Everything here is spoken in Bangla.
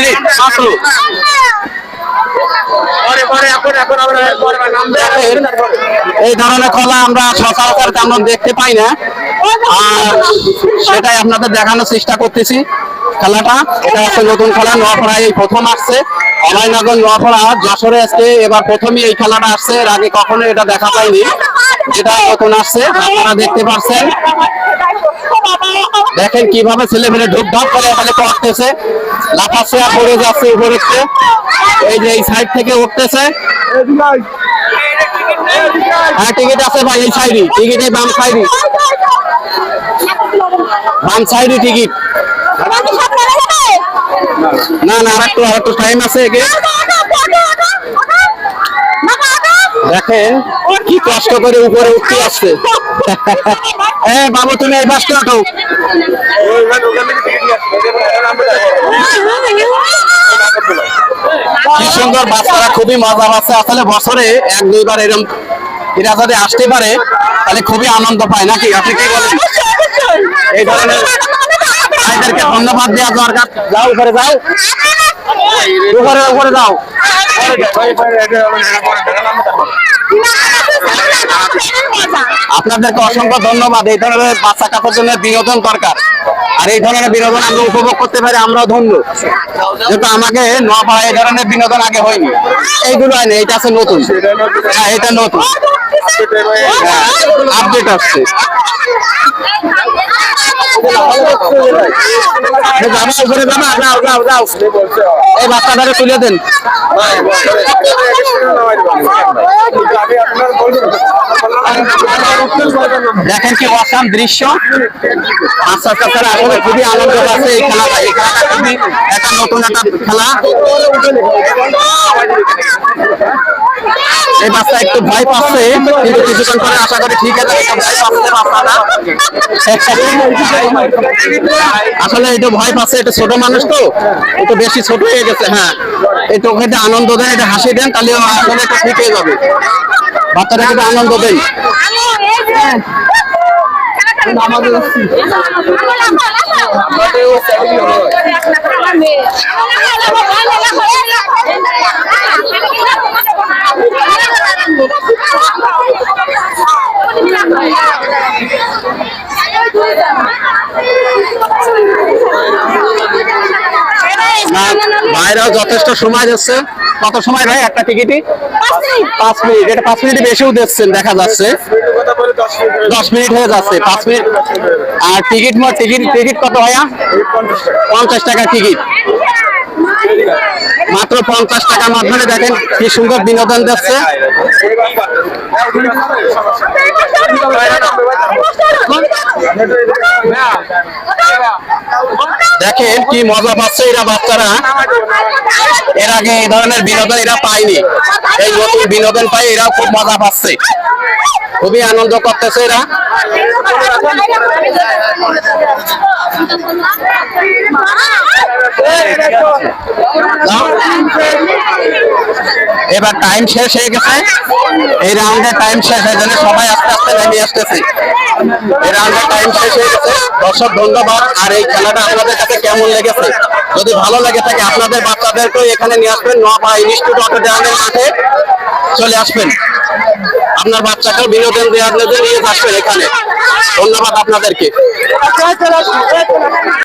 মিনিট মাত্র এই ধরনের খেলা আমরা সচরাচর তেমন দেখতে পাই না। আর সেটাই আপনাদের দেখানোর চেষ্টা করতেছি খেলাটা। এটা হচ্ছে নতুন খেলা, নোয়াপাড়ায় এই প্রথম আসছে। অভয়নগর, নোয়াপাড়া, যশোরে আজকে এবার প্রথমই এই খেলাটা আসছে। এর আগে কখনো এটা দেখা পাইনি। এটা নতুন আসছে আপনারা দেখতে পাচ্ছেন। দেখেন কীভাবে ছেলে মেয়ে ঢুক ঢাক করে এখানে পড়তেছে। লাফাচ্ছে আর পড়ে যাচ্ছে উপরে এই যে এই সাইড থেকে উঠতেছে। হ্যাঁ টিকিট আছে ভাই এই সাইডে টিকিট এই বাম সাইডে বাম সাইডে টিকিট। না না আর একটু আর একটু টাইম আছে একে দেখেন কি কষ্ট করে উপরে উঠতে আসছে। হ্যাঁ বাবু তুমি এই পাশে ওঠো। কি সুন্দর বাচ্চারা খুবই মজা পাচ্ছে। আসলে বছরে এক দুইবার এরকম এরা যদি আসতে পারে তাহলে খুবই আনন্দ পায় নাকি? আপনি কি বলেন? এই ধরনের ভাইদেরকে ধন্যবাদ দেওয়া দরকার। যাও উপরে যাও। উপরে উপরে যাও। আপনাদেরকে অসংখ্য ধন্যবাদ। এই ধরনের বাচ্চা কাছের জন্য বিনোদন দরকার। আর এই ধরনের বিনোদন আমরা উপভোগ করতে পারি আমরাও ধন্য। যেহেতু আমাকে নোয়াপাড়া এই ধরনের বিনোদন আগে হয়নি। এইগুলো হয়নি এটা আছে নতুন। হ্যাঁ এটা নতুন। আপডেট আসছে। বাচ্চাটাকে তুলে দেন দেখেন কি অসাম দৃশ্য। আস্তে করে আসলে খুবই আনন্দ আছে এই খেলাটা এই খেলাটা খুবই একটা নতুন একটা খেলা। এই বাচ্চা একটু ভয় পাচ্ছে কিন্তু কিছুক্ষণ পরে আশা করি ঠিক আছে আসলে একটু ভয় পাচ্ছে একটু ছোট মানুষ তো একটু বেশি ছোট হয়ে গেছে হ্যাঁ। ওকে একটু আনন্দ দেন একটু হাসি দেন তাহলে আসলে একটু ঠিক হয়ে যাবে। বাচ্চাটাকে একটু আনন্দ দেন না, ভাইরাও যথেষ্ট সময় যাচ্ছে। কত সময় ভাই একটা টিকিটই? পাঁচ মিনিট, এটা পাঁচ মিনিট বেশিও দিচ্ছেন, দেখা যাচ্ছে। দশ মিনিট হয়ে যাচ্ছে, পাঁচ মিনিট। আর টিকিট টিকিট টিকিট কত ভাইয়া? পঞ্চাশ টাকা টিকিট। মাত্র পঞ্চাশ টাকার মাধ্যমে দেখেন কি সুন্দর বিনোদন দিচ্ছে। দেখেন কি মজা পাচ্ছে এরা বাচ্চারা। এর আগে এই ধরনের বিনোদন এরা পায়নি। এই নতুন বিনোদন পাই এরা খুব মজা পাচ্ছে। খুবই আনন্দ করতেছে এরা। এবার টাইম শেষ হয়ে গেছে। এই রাউন্ডে টাইম শেষ হয়ে গেলে সবাই আস্তে আস্তে নেমে আসতেছে। এই রাউন্ডে টাইম শেষ হয়ে গেছে। দর্শক, ধন্যবাদ। আর এই খেলাটা আপনাদের কাছে কেমন লেগেছে? যদি ভালো লাগে থাকে, আপনাদের বাচ্চাদেরকেও এখানে নিয়ে আসবেন। নোয়াপাড়া ইনস্টিটিউট অফ ড্রামের মাঠে চলে আসবেন। আপনার বাচ্চাকেও বিনোদন দেওয়ার নিয়ে আসবেন এখানে। ধন্যবাদ আপনাদেরকে।